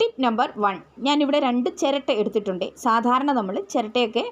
Tip number one ഞാനിവിടെ രണ്ട് ചിരട്ട എടുത്തിട്ടുണ്ട്. സാധാരണ നമ്മൾ ചിരട്ടയൊക്കെ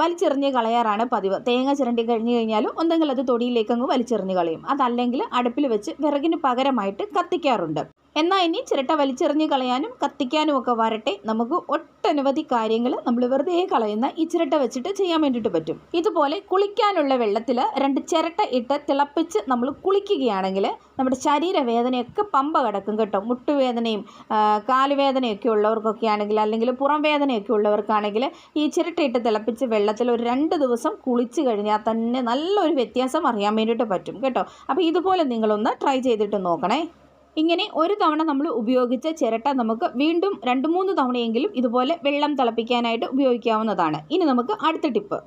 വലിച്ചെറിഞ്ഞ് കളയാറാണ് പതിവ്. തേങ്ങ ചിരണ്ടി കഴിഞ്ഞ് കഴിഞ്ഞാൽ ഒന്നെങ്കിൽ അത് തൊടിയിലേക്കങ്ങ് വലിച്ചെറിഞ്ഞ് കളയും. അതല്ലെങ്കിൽ അടുപ്പിൽ വെച്ച് വിറകിന് പകരമായിട്ട് കത്തിക്കാറുണ്ട്. എന്നാൽ ഇനി ചിരട്ട വലിച്ചെറിഞ്ഞ് കളയാനും കത്തിക്കാനും ഒക്കെ വരട്ടെ. നമുക്ക് ഒട്ടനവധി കാര്യങ്ങൾ നമ്മൾ വെറുതെ കളയുന്ന ഈ ചിരട്ട വെച്ചിട്ട് ചെയ്യാൻ വേണ്ടിയിട്ട് പറ്റും. ഇതുപോലെ കുളിക്കാനുള്ള വെള്ളത്തിൽ രണ്ട് ചിരട്ട ഇട്ട് തിളപ്പിച്ച് നമ്മൾ കുളിക്കുകയാണെങ്കിൽ നമ്മുടെ ശരീരവേദനയൊക്കെ പമ്പ കിടക്കും കേട്ടോ. മുട്ടുവേദനയും കാലുവേദനയൊക്കെ ഉള്ളവർക്കൊക്കെ ആണെങ്കിൽ അല്ലെങ്കിൽ പുറം വേദനയൊക്കെ ഉള്ളവർക്കാണെങ്കിൽ ഈ ചിരട്ട ഇട്ട് തിളപ്പിച്ച് വെള്ളത്തിൽ ഒരു രണ്ട് ദിവസം കുളിച്ച് കഴിഞ്ഞാൽ തന്നെ നല്ലൊരു വ്യത്യാസം അറിയാൻ വേണ്ടിയിട്ട് പറ്റും കേട്ടോ. അപ്പോൾ ഇതുപോലെ നിങ്ങളൊന്ന് ട്രൈ ചെയ്തിട്ട് നോക്കണേ. ഇങ്ങനെ ഒരു തവണ നമ്മൾ ഉപയോഗിച്ച ചിരട്ട നമുക്ക് വീണ്ടും രണ്ട് മൂന്ന് തവണയെങ്കിലും ഇതുപോലെ വെള്ളം തിളപ്പിക്കാനായിട്ട് ഉപയോഗിക്കാവുന്നതാണ്. ഇനി നമുക്ക് അടുത്ത ടിപ്പ്.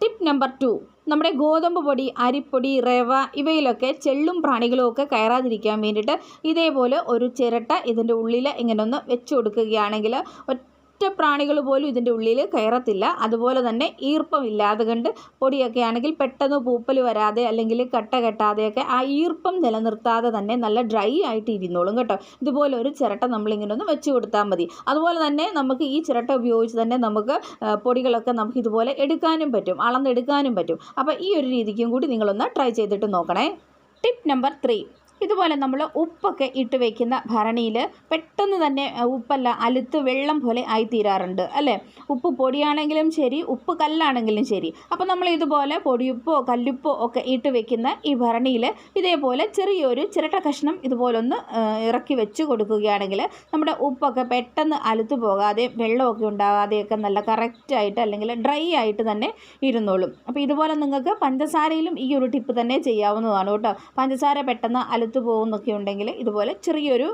Tip number two. നമ്മുടെ ഗോതമ്പ് പൊടി അരിപ്പൊടി റവ ഇവയിലൊക്കെ ചെള്ളും പ്രാണികളും ഒക്കെ കയറാതിരിക്കാൻ വേണ്ടിയിട്ട് ഇതേപോലെ ഒരു ചിരട്ട ഇതിന്റെ ഉള്ളിൽ ഇങ്ങനെ ഒന്ന് വെച്ച് കൊടുക്കുകയാണെങ്കിൽ പ്രാണികൾ പോലും ഇതിന്റെ ഉള്ളിൽ കയറത്തില്ല. അതുപോലെ തന്നെ ഈർപ്പമില്ലാതെ കണ്ട് പൊടിയൊക്കെ ആണെങ്കിൽ പെട്ടെന്ന് പൂപ്പൽ വരാതെ അല്ലെങ്കിൽ കട്ട കെട്ടാതെയൊക്കെ ആ ഈർപ്പം നിലനിർത്താതെ തന്നെ നല്ല ഡ്രൈ ആയിട്ട് ഇരുന്നോളും കേട്ടോ. ഇതുപോലെ ഒരു ചിരട്ട നമ്മളിങ്ങനെ ഒന്ന് വെച്ച് കൊടുത്താൽ മതി. അതുപോലെ തന്നെ നമുക്ക് ഈ ചിരട്ട ഉപയോഗിച്ച് തന്നെ നമുക്ക് പൊടികളൊക്കെ നമുക്ക് ഇതുപോലെ എടുക്കാനും പറ്റും അളന്നെടുക്കാനും പറ്റും. അപ്പോൾ ഈ ഒരു രീതിക്കും കൂടി നിങ്ങളൊന്ന് ട്രൈ ചെയ്തിട്ട് നോക്കണേ. Tip number three. ഇതുപോലെ നമ്മൾ ഉപ്പൊക്കെ ഇട്ട് വെക്കുന്ന ഭരണിയിൽ പെട്ടെന്ന് തന്നെ ഉപ്പല്ല അലുത്ത് വെള്ളം പോലെ ആയിത്തീരാറുണ്ട് അല്ലേ? ഉപ്പ് പൊടിയാണെങ്കിലും ശരി ഉപ്പ് കല്ലാണെങ്കിലും ശരി. അപ്പോൾ നമ്മൾ ഇതുപോലെ പൊടിയുപ്പോ കല്ലുപ്പോ ഒക്കെ ഇട്ട് വെക്കുന്ന ഈ ഭരണിയിൽ ഇതേപോലെ ചെറിയൊരു ചിരട്ട കഷ്ണം ഇതുപോലൊന്ന് ഇറക്കി വെച്ച് കൊടുക്കുകയാണെങ്കിൽ നമ്മുടെ ഉപ്പൊക്കെ പെട്ടെന്ന് അലുത്ത് പോകാതെ വെള്ളമൊക്കെ ഉണ്ടാകാതെയൊക്കെ നല്ല കറക്റ്റായിട്ട് അല്ലെങ്കിൽ ഡ്രൈ ആയിട്ട് തന്നെ ഇരുന്നോളും. അപ്പോൾ ഇതുപോലെ നിങ്ങൾക്ക് പഞ്ചസാരയിലും ഈ ഒരു ടിപ്പ് തന്നെ ചെയ്യാവുന്നതാണ് കേട്ടോ. പഞ്ചസാര പെട്ടെന്ന് അലുത്ത് പോകുന്നൊക്കെ ഉണ്ടെങ്കിൽ ഇതുപോലെ ചെറിയൊരു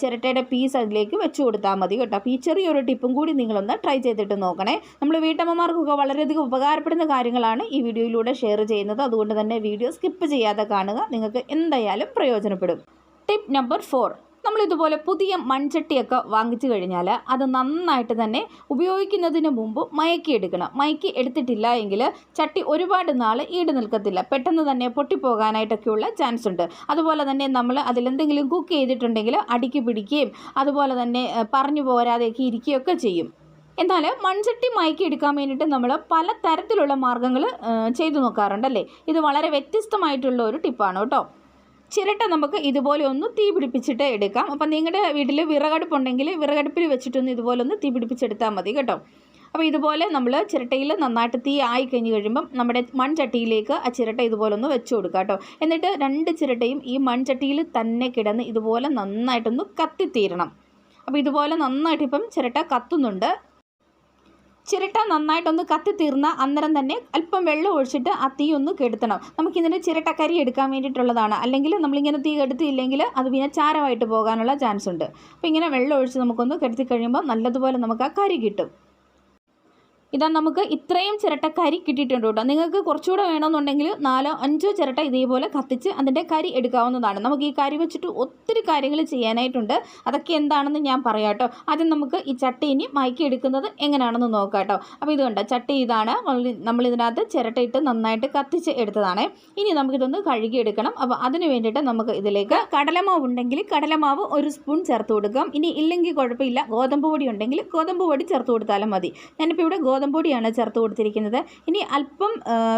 ചിരട്ടയുടെ പീസ് അതിലേക്ക് വെച്ച് കൊടുത്താൽ മതി കേട്ടോ. അപ്പോൾ ഈ ചെറിയൊരു ടിപ്പും കൂടി നിങ്ങളൊന്ന് ട്രൈ ചെയ്തിട്ട് നോക്കണേ. നമ്മൾ വീട്ടമ്മമാർക്കൊക്കെ വളരെയധികം ഉപകാരപ്പെടുന്ന കാര്യങ്ങളാണ് ഈ വീഡിയോയിലൂടെ ഷെയർ ചെയ്യുന്നത്. അതുകൊണ്ട് തന്നെ വീഡിയോ സ്കിപ്പ് ചെയ്യാതെ കാണുക. നിങ്ങൾക്ക് എന്തായാലും പ്രയോജനപ്പെടും. ടിപ്പ് നമ്പർ ഫോർ നമ്മളിതുപോലെ പുതിയ മൺചട്ടിയൊക്കെ വാങ്ങിച്ചു കഴിഞ്ഞാൽ അത് നന്നായിട്ട് തന്നെ ഉപയോഗിക്കുന്നതിന് മുമ്പ് മയക്കി എടുക്കണം. മയക്കി എടുത്തിട്ടില്ല എങ്കിൽ ചട്ടി ഒരുപാട് നാൾ ഈട് നിൽക്കത്തില്ല. പെട്ടെന്ന് തന്നെ പൊട്ടിപ്പോകാനായിട്ടൊക്കെയുള്ള ചാൻസ് ഉണ്ട് അതുപോലെ തന്നെ നമ്മൾ അതിലെന്തെങ്കിലും കുക്ക് ചെയ്തിട്ടുണ്ടെങ്കിൽ അടിക്ക് പിടിക്കുകയും അതുപോലെ തന്നെ പറഞ്ഞു പോരാതെയൊക്കെ ഇരിക്കുകയൊക്കെ ചെയ്യും. എന്നാൽ മൺചട്ടി മയക്കി എടുക്കാൻ വേണ്ടിയിട്ട് നമ്മൾ പല തരത്തിലുള്ള മാർഗങ്ങൾ ചെയ്തു നോക്കാറുണ്ടല്ലേ? ഇത് വളരെ വ്യത്യസ്തമായിട്ടുള്ള ഒരു ടിപ്പാണ് കേട്ടോ. ചിരട്ട നമുക്ക് ഇതുപോലെ ഒന്ന് തീ പിടിപ്പിച്ചിട്ട് എടുക്കാം. അപ്പം നിങ്ങളുടെ വീട്ടിൽ വിറകടുപ്പുണ്ടെങ്കിൽ വിറകടുപ്പിൽ വെച്ചിട്ടൊന്ന് ഇതുപോലെ ഒന്ന് തീ പിടിപ്പിച്ചെടുത്താൽ മതി കേട്ടോ. അപ്പോൾ ഇതുപോലെ നമ്മൾ ചിരട്ടയിൽ നന്നായിട്ട് തീ ആയി കഴിഞ്ഞ് കഴിയുമ്പം നമ്മുടെ മൺചട്ടിയിലേക്ക് ആ ചിരട്ട ഇതുപോലെ ഒന്ന് വെച്ച് കൊടുക്കുക കേട്ടോ. എന്നിട്ട് രണ്ട് ചിരട്ടയും ഈ മൺചട്ടിയിൽ തന്നെ കിടന്ന് ഇതുപോലെ നന്നായിട്ടൊന്ന് കത്തിത്തീരണം. അപ്പോൾ ഇതുപോലെ നന്നായിട്ട് ഇപ്പം ചിരട്ട കത്തുന്നുണ്ട്. ചിരട്ട നന്നായിട്ടൊന്ന് കത്തിത്തീർന്ന അന്നേരം തന്നെ അല്പം വെള്ളം ഒഴിച്ചിട്ട് ആ തീ ഒന്ന് കെടുത്തണം. നമുക്കിതിന്റെ ചിരട്ടക്കരി എടുക്കാൻ വേണ്ടിയിട്ടുള്ളതാണ്. അല്ലെങ്കിൽ നമ്മളിങ്ങനെ തീ കെടുത്തിയില്ലെങ്കിൽ അത് പിന്നെ ചാരമായിട്ട് പോകാനുള്ള ചാൻസ് ഉണ്ട് അപ്പോൾ ഇങ്ങനെ വെള്ളം ഒഴിച്ച് നമുക്കൊന്ന് കെടുത്തി കഴിയുമ്പോൾ നല്ലതുപോലെ നമുക്ക് ആ കരി കിട്ടും. ഇതാ നമുക്ക് ഇത്രയും ചിരട്ട കിട്ടിയിട്ടുണ്ട് കേട്ടോ. നിങ്ങൾക്ക് കുറച്ചുകൂടെ വേണമെന്നുണ്ടെങ്കിൽ നാലോ അഞ്ചോ ചിരട്ട ഇതേപോലെ കത്തിച്ച് അതിന്റെ കരി എടുക്കാവുന്നതാണ്. നമുക്ക് ഈ കരി വെച്ചിട്ട് ഒത്തിരി കാര്യങ്ങൾ ചെയ്യാനായിട്ടുണ്ട്. അതൊക്കെ എന്താണെന്ന് ഞാൻ പറയാം കേട്ടോ. ആദ്യം നമുക്ക് ഈ ചട്ടി ഇനി മയക്കി എടുക്കുന്നത് എങ്ങനെയാണെന്ന് നോക്കാം കേട്ടോ. അപ്പോൾ ഇതുകൊണ്ട് ചട്ടി ഇതാണ്. നമ്മൾ- ഇതിനകത്ത് ചിരട്ട ഇട്ട് നന്നായിട്ട് കത്തിച്ച് എടുത്തതാണ്. ഇനി നമുക്കിതൊന്ന് കഴുകി എടുക്കണം അപ്പോൾ അതിന് വേണ്ടിയിട്ട് നമുക്ക് ഇതിലേക്ക് കടലമാവ് ഉണ്ടെങ്കിൽ കടലമാവ് ഒരു സ്പൂൺ ചേർത്ത് കൊടുക്കാം. ഇനി ഇല്ലെങ്കിൽ കുഴപ്പമില്ല. ഗോതമ്പ് പൊടി ഉണ്ടെങ്കിൽ ഗോതമ്പ് പൊടി ചേർത്ത് കൊടുത്താലും മതി. ഞാനിപ്പോൾ ഇവിടെ ഗോതമ്പ് പൊടിയാണ് ചേർത്ത് കൊടുത്തിരിക്കുന്നത്. ഇനി അല്പം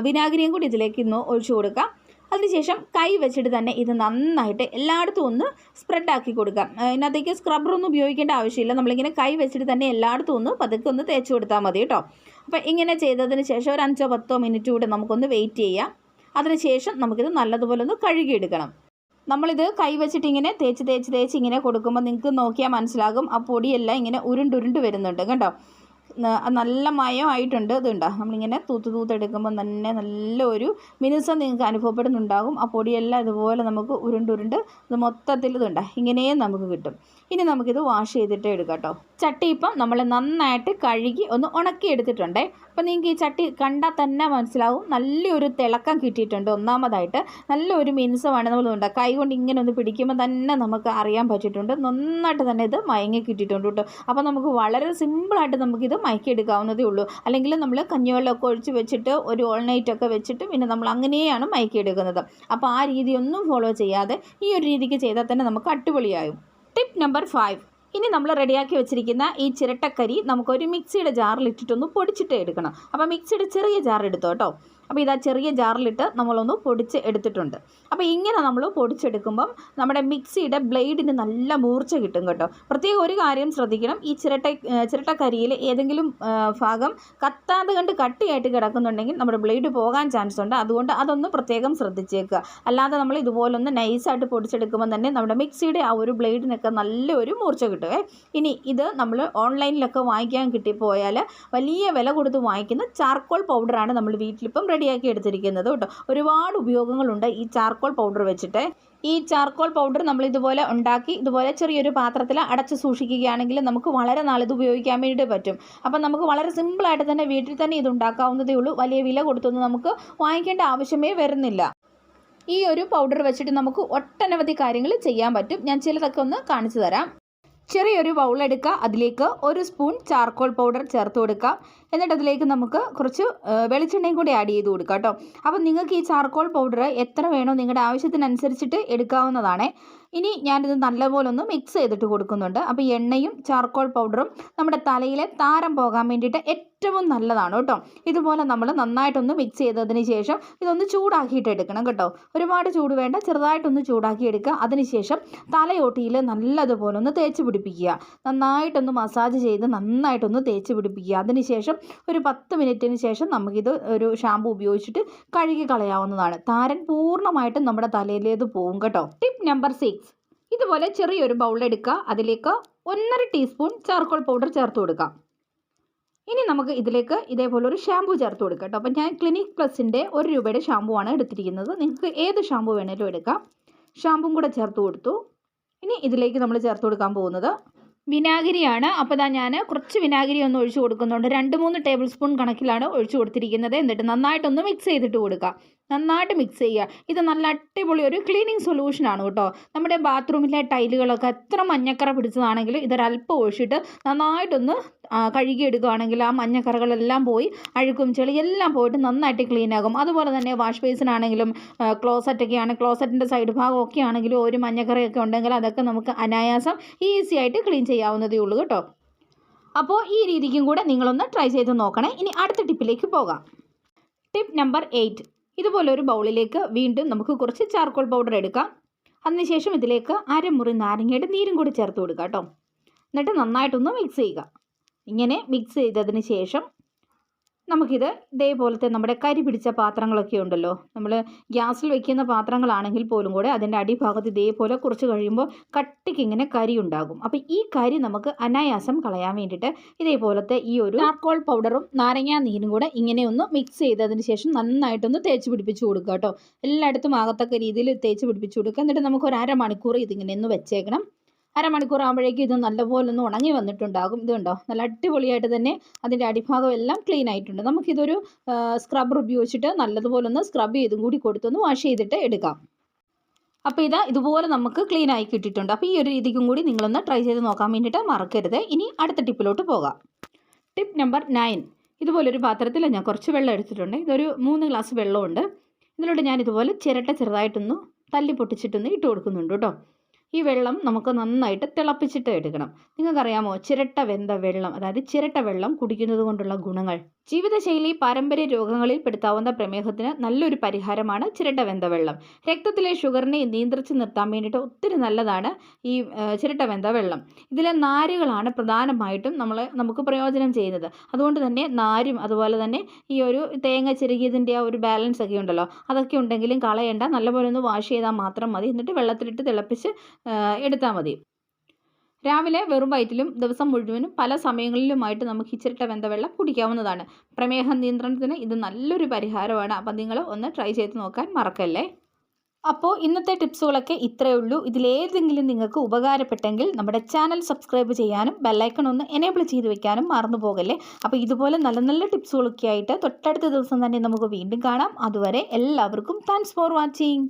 വിനാഗിരിയും കൂടി ഇതിലേക്ക് ഇന്ന് ഒഴിച്ചു കൊടുക്കാം. അതിനുശേഷം കൈ വെച്ചിട്ട് തന്നെ ഇത് നന്നായിട്ട് എല്ലായിടത്തും ഒന്ന് സ്പ്രെഡാക്കി കൊടുക്കാം. ഇതിനകത്തേക്ക് സ്ക്രബറൊന്നും ഉപയോഗിക്കേണ്ട ആവശ്യമില്ല. നമ്മളിങ്ങനെ കൈ വെച്ചിട്ട് തന്നെ എല്ലായിടത്തും ഒന്ന് പതുക്കെ ഒന്ന് തേച്ച് കൊടുത്താൽ മതി കേട്ടോ. അപ്പോൾ ഇങ്ങനെ ചെയ്തതിന് ശേഷം ഒരു അഞ്ചോ പത്തോ മിനിറ്റ് കൂടെ നമുക്കൊന്ന് വെയിറ്റ് ചെയ്യാം. അതിനുശേഷം നമുക്കിത് നല്ലതുപോലെ ഒന്ന് കഴുകിയെടുക്കണം. നമ്മളിത് കൈ വെച്ചിട്ട് ഇങ്ങനെ തേച്ച് തേച്ച് തേച്ച് ഇങ്ങനെ കൊടുക്കുമ്പോൾ നിങ്ങൾക്ക് നോക്കിയാൽ മനസ്സിലാകും. ആ പൊടിയെല്ലാം ഇങ്ങനെ ഉരുണ്ടുരുണ്ട് വരുന്നുണ്ട് കേട്ടോ. നല്ല മയമായിട്ടുണ്ട് ഇതുണ്ടോ നമ്മളിങ്ങനെ തൂത്ത് തൂത്തെടുക്കുമ്പോൾ തന്നെ നല്ലൊരു മിനുസം നിങ്ങൾക്ക് അനുഭവപ്പെടുന്നുണ്ടാകും. ആ പൊടിയെല്ലാം ഇതുപോലെ നമുക്ക് ഉരുണ്ട് ഉരുണ്ട് ഇത് മൊത്തത്തിൽ ഇതുണ്ട് ഇങ്ങനെയും നമുക്ക് കിട്ടും. ഇനി നമുക്കിത് വാഷ് ചെയ്തിട്ട് എടുക്കാം കേട്ടോ ചട്ടി ഇപ്പം നമ്മൾ നന്നായിട്ട് കഴുകി ഒന്ന് ഉണക്കി എടുത്തിട്ടുണ്ടേ. അപ്പം നിങ്ങൾക്ക് ഈ ചട്ടി കണ്ടാൽ തന്നെ മനസ്സിലാവും. നല്ലൊരു തിളക്കം കിട്ടിയിട്ടുണ്ട് ഒന്നാമതായിട്ട്. നല്ലൊരു മിനുസമാണ് നമ്മൾ ഉണ്ടാക്കുക കൈ കൊണ്ട് ഇങ്ങനെ ഒന്ന് പിടിക്കുമ്പോൾ തന്നെ നമുക്ക് അറിയാൻ പറ്റിയിട്ടുണ്ട്. നന്നായിട്ട് തന്നെ ഇത് മയങ്ങി കിട്ടിയിട്ടുണ്ട് കേട്ടോ. അപ്പോൾ നമുക്ക് വളരെ സിമ്പിളായിട്ട് നമുക്കിത് മയക്കി എടുക്കാവുന്നതേ ഉള്ളൂ. അല്ലെങ്കിൽ നമ്മൾ കഞ്ഞിവെള്ളമൊക്കെ ഒഴിച്ച് വെച്ചിട്ട് ഒരു ഓൾ നൈറ്റ് ഒക്കെ വെച്ചിട്ട് പിന്നെ നമ്മൾ അങ്ങനെയാണ് മയക്കി എടുക്കുന്നത്. അപ്പോൾ ആ രീതിയൊന്നും ഫോളോ ചെയ്യാതെ ഈ ഒരു രീതിക്ക് ചെയ്താൽ തന്നെ നമുക്ക് അടിപൊളിയായും ടിപ്പ് നമ്പർ ഫൈവ് ഇനി നമ്മൾ റെഡിയാക്കി വെച്ചിരിക്കുന്ന ഈ ചിരട്ടക്കരി നമുക്കൊരു മിക്സിയുടെ ജാറിൽ ഇട്ടിട്ടൊന്ന് പൊടിച്ചിട്ട് എടുക്കണം. അപ്പോൾ മിക്സിയുടെ ചെറിയ ജാർ എടുത്തോ കേട്ടോ അപ്പോൾ ഇതാ ചെറിയ ജാറിലിട്ട് നമ്മളൊന്ന് പൊടിച്ച് എടുത്തിട്ടുണ്ട്. അപ്പോൾ ഇങ്ങനെ നമ്മൾ പൊടിച്ചെടുക്കുമ്പം നമ്മുടെ മിക്സിയുടെ ബ്ലേഡിന് നല്ല മൂർച്ച കിട്ടും കേട്ടോ. പ്രത്യേകം ഒരു കാര്യം ശ്രദ്ധിക്കണം. ഈ ചിരട്ട ചിരട്ടക്കരിയിൽ ഏതെങ്കിലും ഭാഗം കത്താതെ കണ്ട് കട്ടിയായിട്ട് കിടക്കുന്നുണ്ടെങ്കിൽ നമ്മുടെ ബ്ലേഡ് പോകാൻ ചാൻസ് ഉണ്ട്. അതുകൊണ്ട് അതൊന്ന് പ്രത്യേകം ശ്രദ്ധിച്ചേക്കുക. അല്ലാതെ നമ്മൾ ഇതുപോലൊന്ന് നൈസായിട്ട് പൊടിച്ചെടുക്കുമ്പോൾ തന്നെ നമ്മുടെ മിക്സിയുടെ ആ ഒരു ബ്ലേഡിനൊക്കെ നല്ലൊരു മൂർച്ച കിട്ടുമേ ഇനി ഇത് നമ്മൾ ഓൺലൈനിലൊക്കെ വാങ്ങിക്കാൻ കിട്ടിപ്പോയാൽ വലിയ വില കൊടുത്ത് വാങ്ങിക്കുന്ന ചാർക്കോൾ പൗഡറാണ് നമ്മൾ വീട്ടിലിപ്പം റെഡിയാക്കി എടുത്തിരിക്കുന്നത് കേട്ടോ. ഒരുപാട് ഉപയോഗങ്ങളുണ്ട് ഈ ചാർക്കോൾ പൗഡർ വെച്ചിട്ട്. ഈ ചാർക്കോൾ പൗഡർ നമ്മൾ ഇതുപോലെ ഉണ്ടാക്കി ഇതുപോലെ ചെറിയൊരു പാത്രത്തിൽ അടച്ച് സൂക്ഷിക്കുകയാണെങ്കിൽ നമുക്ക് വളരെ നാളിത് ഉപയോഗിക്കാൻ വേണ്ടിയിട്ട് പറ്റും. അപ്പം നമുക്ക് വളരെ സിമ്പിളായിട്ട് തന്നെ വീട്ടിൽ തന്നെ ഇത് ഉണ്ടാക്കാവുന്നതേ ഉള്ളൂ. വലിയ വില കൊടുത്തൊന്നും നമുക്ക് വാങ്ങിക്കേണ്ട ആവശ്യമേ വരുന്നില്ല. ഈ ഒരു പൗഡർ വെച്ചിട്ട് നമുക്ക് ഒട്ടനവധി കാര്യങ്ങൾ ചെയ്യാൻ പറ്റും. ഞാൻ ചിലതൊക്കെ ഒന്ന് കാണിച്ചു തരാം. ചെറിയൊരു ബൗൾ എടുക്കുക. അതിലേക്ക് ഒരു സ്പൂൺ ചാർക്കോൾ പൗഡർ ചേർത്ത് കൊടുക്കുക. എന്നിട്ട് അതിലേക്ക് നമുക്ക് കുറച്ച് വെളിച്ചെണ്ണയും കൂടി ആഡ് ചെയ്ത് കൊടുക്കാം കേട്ടോ. അപ്പം നിങ്ങൾക്ക് ഈ ചാർക്കോൾ പൗഡർ എത്ര വേണോ നിങ്ങളുടെ ആവശ്യത്തിനനുസരിച്ചിട്ട് എടുക്കാവുന്നതാണ്. ഇനി ഞാനിത് നല്ലപോലെ ഒന്ന് മിക്സ് ചെയ്തിട്ട് കൊടുക്കുന്നുണ്ട്. അപ്പോൾ എണ്ണയും ചാർക്കോൾ പൗഡറും നമ്മുടെ തലയിലെ താരം പോകാൻ വേണ്ടിയിട്ട് ഏറ്റവും നല്ലതാണ് കേട്ടോ. ഇതുപോലെ നമ്മൾ നന്നായിട്ടൊന്ന് മിക്സ് ചെയ്തതിന് ശേഷം ഇതൊന്ന് ചൂടാക്കിയിട്ട് എടുക്കണം കേട്ടോ. ഒരുപാട് ചൂട് വേണ്ട ചെറുതായിട്ടൊന്ന് ചൂടാക്കി എടുക്കുക. അതിനുശേഷം തലയോട്ടിയിൽ നല്ലതുപോലെ ഒന്ന് തേച്ച് പിടിപ്പിക്കുക. നന്നായിട്ടൊന്ന് മസാജ് ചെയ്ത് നന്നായിട്ടൊന്ന് തേച്ച് പിടിപ്പിക്കുക. അതിനുശേഷം ഒരു പത്ത് മിനിറ്റിന് ശേഷം നമുക്കിത് ഒരു ഷാമ്പു ഉപയോഗിച്ചിട്ട് കഴുകി കളയാവുന്നതാണ്. താരൻ പൂർണമായിട്ടും നമ്മുടെ തലയിലേത് പോവും കേട്ടോ. ടിപ്പ് നമ്പർ സിക്സ് ഇതുപോലെ ചെറിയൊരു ബൗൾ എടുക്കുക. അതിലേക്ക് ഒന്നര ടീസ്പൂൺ ചാർക്കോൾ പൗഡർ ചേർത്ത് കൊടുക്കാം ഇനി നമുക്ക് ഇതിലേക്ക് ഇതേപോലെ ഒരു ഷാമ്പു ചേർത്ത് കൊടുക്കാം കേട്ടോ. അപ്പം ഞാൻ ക്ലിനിക് പ്ലസിന്റെ ഒരു രൂപയുടെ ഷാമ്പു ആണ് എടുത്തിരിക്കുന്നത്. നിങ്ങൾക്ക് ഏത് ഷാമ്പു വേണേലും എടുക്കാം. ഷാമ്പും കൂടെ ചേർത്ത് കൊടുത്തു. ഇനി ഇതിലേക്ക് നമ്മൾ ചേർത്ത് കൊടുക്കാൻ പോകുന്നത് വിനാഗിരിയാണ്. അപ്പോൾ ഇതാ ഞാൻ കുറച്ച് വിനാഗിരി ഒന്ന് ഒഴിച്ചു കൊടുക്കുന്നുണ്ട്. രണ്ട് മൂന്ന് ടേബിൾ സ്പൂൺ കണക്കിലാണ് ഒഴിച്ചു കൊടുത്തിരിക്കുന്നത്. എന്നിട്ട് നന്നായിട്ടൊന്ന് മിക്സ് ചെയ്തിട്ട് കൊടുക്കുക നന്നായിട്ട് മിക്സ് ചെയ്യുക. ഇത് നല്ല അടിപൊളി ഒരു ക്ലീനിങ് സൊല്യൂഷനാണ് കേട്ടോ. നമ്മുടെ ബാത്റൂമിലെ ടൈലുകളൊക്കെ എത്ര മഞ്ഞക്കറ പിടിച്ചതാണെങ്കിലും ഇതൊരല്പം ഒഴിച്ചിട്ട് നന്നായിട്ടൊന്ന് കഴുകിയെടുക്കുകയാണെങ്കിൽ ആ മഞ്ഞക്കറകളെല്ലാം പോയി അഴുക്കും ചെളി എല്ലാം പോയിട്ട് നന്നായിട്ട് ക്ലീൻ ആകും. അതുപോലെ തന്നെ വാഷ് ബേസിനാണെങ്കിലും ക്ലോസറ്റൊക്കെ ആണ്. ക്ലോസറ്റിന്റെ സൈഡ് ഭാഗമൊക്കെ ആണെങ്കിലും ഒരു മഞ്ഞക്കറയൊക്കെ ഉണ്ടെങ്കിൽ അതൊക്കെ നമുക്ക് അനായാസം ഈസി ആയിട്ട് ക്ലീൻ ചെയ്യാവുന്നതേ ഉള്ളൂ കേട്ടോ. അപ്പോൾ ഈ രീതിക്കും കൂടെ നിങ്ങളൊന്ന് ട്രൈ ചെയ്ത് നോക്കണേ. ഇനി അടുത്ത ടിപ്പിലേക്ക് പോകാം. ടിപ്പ് നമ്പർ എയ്റ്റ് ഇതുപോലെ ഒരു ബൗളിലേക്ക് വീണ്ടും നമുക്ക് കുറച്ച് ചാർക്കോൾ പൗഡർ എടുക്കാം. അതിനുശേഷം ഇതിലേക്ക് അരമുറി നാരങ്ങയുടെ നീരും കൂടി ചേർത്ത് കൊടുക്കുക കേട്ടോ. എന്നിട്ട് നന്നായിട്ടൊന്ന് മിക്സ് ചെയ്യുക. ഇങ്ങനെ മിക്സ് ചെയ്തതിന് ശേഷം നമുക്കിത് ഇതേപോലത്തെ നമ്മുടെ കരി പിടിച്ച പാത്രങ്ങളൊക്കെ ഉണ്ടല്ലോ. നമ്മൾ ഗ്യാസിൽ വെക്കുന്ന പാത്രങ്ങളാണെങ്കിൽ പോലും കൂടെ അതിന്റെ അടിഭാഗത്ത് ഇതേപോലെ കുറച്ച് കഴിയുമ്പോൾ കട്ടിക്ക് ഇങ്ങനെ കരി ഉണ്ടാകും. അപ്പോൾ ഈ കരി നമുക്ക് അനായാസം കളയാൻ വേണ്ടിയിട്ട് ഇതേപോലത്തെ ഈ ഒരു ചാർക്കോൾ പൗഡറും നാരങ്ങാ നീരും കൂടെ ഇങ്ങനെ ഒന്ന് മിക്സ് ചെയ്തതിന് ശേഷം നന്നായിട്ടൊന്ന് തേച്ച് പിടിപ്പിച്ച് കൊടുക്കുക കേട്ടോ. എല്ലായിടത്തും ആകത്തക്ക രീതിയിൽ തേച്ച് പിടിപ്പിച്ച് കൊടുക്കുക. എന്നിട്ട് നമുക്ക് ഒരു അരമണിക്കൂർ ഇതിങ്ങനെ ഒന്ന് വെച്ചേക്കണം. അരമണിക്കൂർ ആകുമ്പോഴേക്കും ഇത് നല്ലപോലെ ഒന്ന് ഉണങ്ങി വന്നിട്ടുണ്ടാകും. ഇതുണ്ടോ? നല്ല അടിപൊളിയായിട്ട് തന്നെ അതിന്റെ അടിഭാഗം എല്ലാം ക്ലീൻ ആയിട്ടുണ്ട്. നമുക്കിതൊരു സ്ക്രബ്ബർ ഉപയോഗിച്ചിട്ട് നല്ലതുപോലെ ഒന്ന് സ്ക്രബ് ചെയ്തും കൂടി കൊടുത്തൊന്ന് വാഷ് ചെയ്തിട്ട് എടുക്കാം. അപ്പോൾ ഇതാ ഇതുപോലെ നമുക്ക് ക്ലീൻ ആയി കിട്ടിയിട്ടുണ്ട്. അപ്പോൾ ഈ ഒരു രീതിക്കും കൂടി നിങ്ങളൊന്ന് ട്രൈ ചെയ്ത് നോക്കാൻ വേണ്ടിയിട്ട് മറക്കരുത്. ഇനി അടുത്ത ടിപ്പിലോട്ട് പോകാം. ടിപ്പ് നമ്പർ നയൻ ഇതുപോലൊരു പാത്രത്തിൽ ഞാൻ കുറച്ച് വെള്ളം എടുത്തിട്ടുണ്ട്. ഇതൊരു മൂന്ന് ഗ്ലാസ് വെള്ളമുണ്ട്. ഇതിലോട്ട് ഞാൻ ഇതുപോലെ ചിരട്ട ചെറുതായിട്ടൊന്ന് തല്ലി പൊട്ടിച്ചിട്ടൊന്ന് ഇട്ട് കൊടുക്കുന്നുണ്ട് കേട്ടോ. ഈ വെള്ളം നമുക്ക് നന്നായിട്ട് തിളപ്പിച്ചിട്ട് എടുക്കണം. നിങ്ങൾക്കറിയാമോ ചിരട്ട വെന്ത വെള്ളം അതായത് ചിരട്ട വെള്ളം കുടിക്കുന്നത് കൊണ്ടുള്ള ഗുണങ്ങൾ? ജീവിതശൈലി പാരമ്പര്യ രോഗങ്ങളിൽ പെടുത്താവുന്ന പ്രമേഹത്തിന് നല്ലൊരു പരിഹാരമാണ് ചിരട്ട വെന്ത വെള്ളം രക്തത്തിലെ ഷുഗറിനെ നിയന്ത്രിച്ച് നിർത്താൻ വേണ്ടിയിട്ട് ഒത്തിരി നല്ലതാണ് ഈ ചിരട്ട വെന്ത വെള്ളം ഇതിലെ നാരുകളാണ് പ്രധാനമായിട്ടും നമ്മൾ നമുക്ക് പ്രയോജനം ചെയ്യുന്നത്. അതുകൊണ്ട് തന്നെ നാരും അതുപോലെ തന്നെ ഈ ഒരു തേങ്ങ ചെറുകിയതിന്റെ ആ ഒരു ബാലൻസ് ഒക്കെ ഉണ്ടല്ലോ അതൊക്കെ ഉണ്ടെങ്കിലും കളയേണ്ട. നല്ലപോലെ ഒന്ന് വാഷ് ചെയ്താൽ മാത്രം മതി. എന്നിട്ട് വെള്ളത്തിലിട്ട് തിളപ്പിച്ച് എടുത്താൽ മതി. രാവിലെ വെറും വയറ്റിലും ദിവസം മുഴുവനും പല സമയങ്ങളിലുമായിട്ട് നമുക്ക് ഈ ചിരട്ട വെന്ത വെള്ളം കുടിക്കാവുന്നതാണ്. പ്രമേഹ നിയന്ത്രണത്തിന് ഇത് നല്ലൊരു പരിഹാരമാണ്. അപ്പം നിങ്ങൾ ഒന്ന് ട്രൈ ചെയ്ത് നോക്കാൻ മറക്കല്ലേ? അപ്പോൾ ഇന്നത്തെ ടിപ്സുകളൊക്കെ ഇത്രയേ ഉള്ളൂ. ഇതിലേതെങ്കിലും നിങ്ങൾക്ക് ഉപകാരപ്പെട്ടെങ്കിൽ നമ്മുടെ ചാനൽ സബ്സ്ക്രൈബ് ചെയ്യാനും ബെല്ലൈക്കൺ ഒന്ന് എനേബിൾ ചെയ്ത് വെക്കാനും മറന്നു പോകല്ലേ? അപ്പോൾ ഇതുപോലെ നല്ല നല്ല ടിപ്സുകളൊക്കെ ആയിട്ട് തൊട്ടടുത്ത ദിവസം തന്നെ നമുക്ക് വീണ്ടും കാണാം. അതുവരെ എല്ലാവർക്കും താങ്ക്സ് ഫോർ വാച്ചിങ്